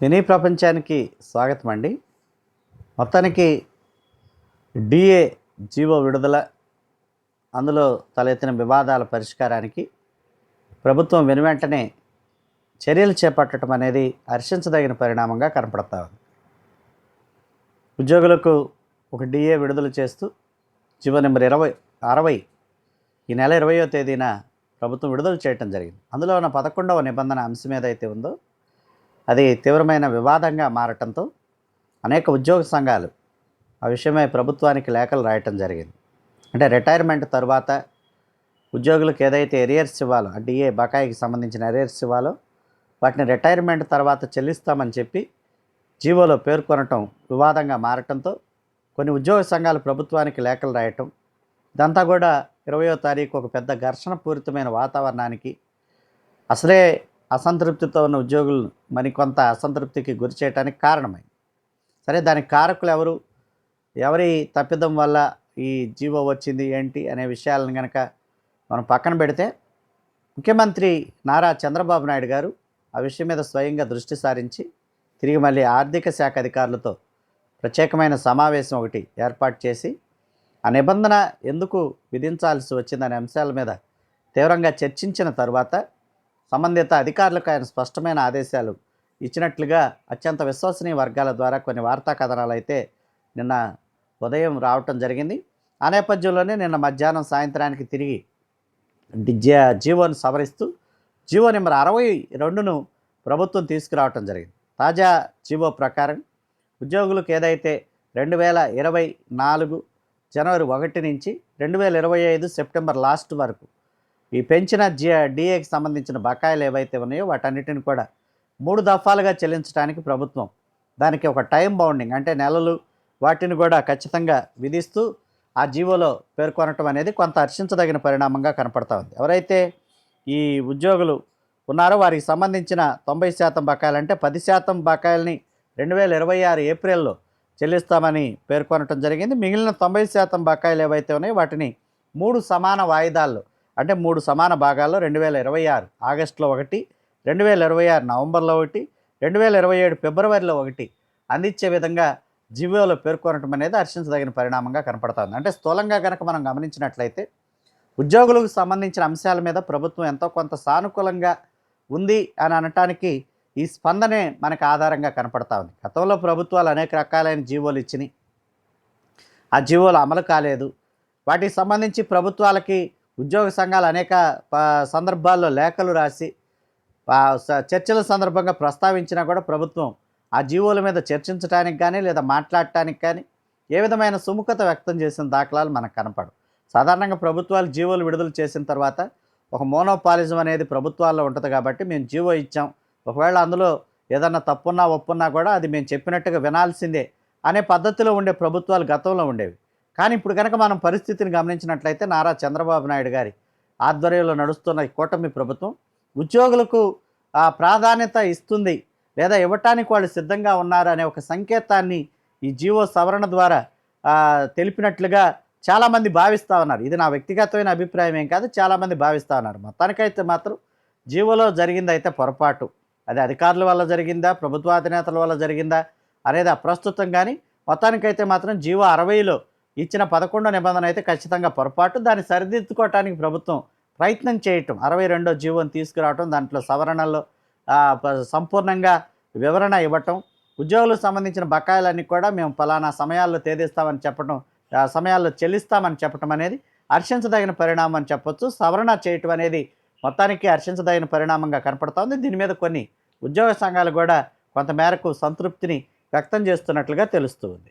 Mini ప్రపంచానికి స్వాగతం అండి మొత్తానికి డిఏ జీవో విడుదల అందులో తలెత్తిన వివాదాల పరిష్కారానికి ప్రభుత్వం వెనువెంటనే చర్యలు చేపట్టడం అనేది హర్షించదగిన పరిణామంగా కనపడతా ఉంది. ఉద్యోగులకు ఒక డిఏ విడుదల చేస్తూ జీవో నెంబర్ ఇరవై అరవై ఈ నెల ఇరవయో తేదీన ప్రభుత్వం విడుదల చేయటం జరిగింది. అందులో ఉన్న పదకొండవ నిబంధన అంశం ఏదైతే ఉందో అది తీవ్రమైన వివాదంగా మారటంతో అనేక ఉద్యోగ సంఘాలు ఆ విషయమై ప్రభుత్వానికి లేఖలు రాయటం జరిగింది. అంటే రిటైర్మెంట్ తర్వాత ఉద్యోగులకు ఏదైతే ఎరియర్స్ ఇవ్వాలో అంటే ఏ బకాయికి సంబంధించిన ఎరియర్స్ ఇవ్వాలో వాటిని రిటైర్మెంట్ తర్వాత చెల్లిస్తామని చెప్పి జీవోలో పేర్కొనటం వివాదంగా మారటంతో కొన్ని ఉద్యోగ సంఘాలు ప్రభుత్వానికి లేఖలు రాయటం ఇదంతా కూడా ఇరవయో తారీఖు ఒక పెద్ద ఘర్షణ పూరితమైన వాతావరణానికి అసలే అసంతృప్తితో ఉన్న ఉద్యోగులు మరికొంత అసంతృప్తికి గురి చేయడానికి కారణమైంది. సరే దానికి కారకులు ఎవరు? ఎవరి తప్పిదం వల్ల ఈ జీవో వచ్చింది ఏంటి అనే విషయాలను కనుక మనం పక్కన పెడితే ముఖ్యమంత్రి నారా చంద్రబాబు నాయుడు గారు ఆ విషయం మీద స్వయంగా దృష్టి సారించి తిరిగి మళ్ళీ ఆర్థిక శాఖ అధికారులతో ప్రత్యేకమైన సమావేశం ఒకటి ఏర్పాటు చేసి ఆ నిబంధన ఎందుకు విధించాల్సి వచ్చిందనే అంశాల మీద తీవ్రంగా చర్చించిన తర్వాత సంబంధిత అధికారులకు ఆయన స్పష్టమైన ఆదేశాలు ఇచ్చినట్లుగా అత్యంత విశ్వసనీయ వర్గాల ద్వారా కొన్ని వార్తా కథనాలు అయితే నిన్న ఉదయం రావటం జరిగింది. ఆ నేపథ్యంలోనే నిన్న మధ్యాహ్నం సాయంత్రానికి తిరిగి జీవోను సవరిస్తూ జీవో నెంబర్ అరవై రెండును ప్రభుత్వం తీసుకురావటం జరిగింది. తాజా జీవో ప్రకారం ఉద్యోగులకు ఏదైతే రెండు వేల ఇరవై నాలుగు జనవరి ఒకటి నుంచి రెండు వేల ఇరవై ఐదు సెప్టెంబర్ లాస్ట్ వరకు ఈ పెంచిన జి డిఏకి సంబంధించిన బకాయిలు ఏవైతే ఉన్నాయో వాటన్నిటిని కూడా మూడు దఫాలుగా చెల్లించడానికి ప్రభుత్వం దానికి ఒక టైం బౌండింగ్ అంటే నెలలు వాటిని కూడా ఖచ్చితంగా విధిస్తూ ఆ జీవోలో పేర్కొనటం అనేది కొంత హర్షించదగిన పరిణామంగా కనపడతా ఉంది. ఎవరైతే ఈ ఉద్యోగులు ఉన్నారో వారికి సంబంధించిన తొంభై శాతం బకాయిలు అంటే పది శాతం బకాయిల్ని రెండు వేల ఇరవై ఆరు ఏప్రిల్లో చెల్లిస్తామని పేర్కొనటం జరిగింది. మిగిలిన తొంభై శాతం బకాయిలు ఏవైతే ఉన్నాయో వాటిని మూడు సమాన వాయిదాల్లో అంటే మూడు సమాన భాగాల్లో రెండు వేల ఇరవై ఆరు ఆగస్టులో ఒకటి రెండు వేల ఇరవై ఆరు నవంబర్లో ఒకటి రెండు వేల ఇరవై ఏడు ఫిబ్రవరిలో ఒకటి. అందించే విధంగా జీవోలో పేర్కొనటం అనేది హర్షించదగిన పరిణామంగా కనపడుతుంది. అంటే స్థూలంగా కనుక మనం గమనించినట్లయితే ఉద్యోగులకు సంబంధించిన అంశాల మీద ప్రభుత్వం ఎంతో కొంత సానుకూలంగా ఉంది అని అనటానికి ఈ స్పందనే మనకు ఆధారంగా కనపడతా ఉంది గతంలో ప్రభుత్వాలు అనేక రకాలైన జీవోలు ఇచ్చినాయి. ఆ జీవోలు అమలు కాలేదు. వాటికి సంబంధించి ప్రభుత్వాలకి ఉద్యోగ సంఘాలు అనేక సందర్భాల్లో లేఖలు రాసి చర్చల సందర్భంగా ప్రస్తావించినా కూడా ప్రభుత్వం ఆ జీవోల మీద చర్చించడానికి కానీ లేదా మాట్లాడటానికి కానీ ఏ విధమైన సుముఖత వ్యక్తం చేసిన దాఖలాలు మనకు కనపడవు. సాధారణంగా ప్రభుత్వాలు జీవోలు విడుదల చేసిన తర్వాత ఒక మోనోపాలిజం అనేది ప్రభుత్వాల్లో ఉంటుంది కాబట్టి మేము జీవో ఇచ్చాం. ఒకవేళ అందులో ఏదన్నా తప్పున్నా ఒప్పున్నా కూడా అది మేము చెప్పినట్టుగా వినాల్సిందే అనే పద్ధతిలో ఉండే ప్రభుత్వాలు గతంలో ఉండేవి. కానీ ఇప్పుడు కనుక మనం పరిస్థితిని గమనించినట్లయితే నారా చంద్రబాబు నాయుడు గారి ఆధ్వర్యంలో నడుస్తున్న ఈ కూటమి ప్రభుత్వం ఉద్యోగులకు ఆ ప్రాధాన్యత ఇస్తుంది లేదా ఇవ్వటానికి వాళ్ళు సిద్ధంగా ఉన్నారు అనే ఒక సంకేతాన్ని ఈ జీవో సవరణ ద్వారా తెలిపినట్లుగా చాలామంది భావిస్తూ ఉన్నారు. ఇది నా వ్యక్తిగతమైన అభిప్రాయం ఏం కాదు చాలామంది భావిస్తూ ఉన్నారు. మొత్తానికైతే మాత్రం జీవోలో జరిగింది అయితే పొరపాటు. అది అధికారుల వల్ల జరిగిందా ప్రభుత్వాధినేతల వల్ల జరిగిందా అనేది అప్రస్తుతం కానీ మొత్తానికైతే మాత్రం జీవో అరవైలో ఇచ్చిన పదకొండో నిబంధన అయితే ఖచ్చితంగా పొరపాటు. దాన్ని సరిదిద్దుకోవటానికి ప్రభుత్వం ప్రయత్నం చేయటం అరవై రెండో జీవోని తీసుకురావటం దాంట్లో సవరణలు సంపూర్ణంగా వివరణ ఇవ్వటం ఉద్యోగులకు సంబంధించిన బకాయిలన్నీ కూడా మేము ఫలానా సమయాల్లో తేదిస్తామని చెప్పడం సమయాల్లో చెల్లిస్తామని చెప్పడం అనేది హర్షించదగిన పరిణామం అని చెప్పొచ్చు. సవరణ చేయటం అనేది మొత్తానికి హర్షించదగిన పరిణామంగా కనపడుతోంది. దీని మీద కొన్ని ఉద్యోగ సంఘాలు కూడా కొంతమేరకు సంతృప్తిని వ్యక్తం చేస్తున్నట్లుగా తెలుస్తుంది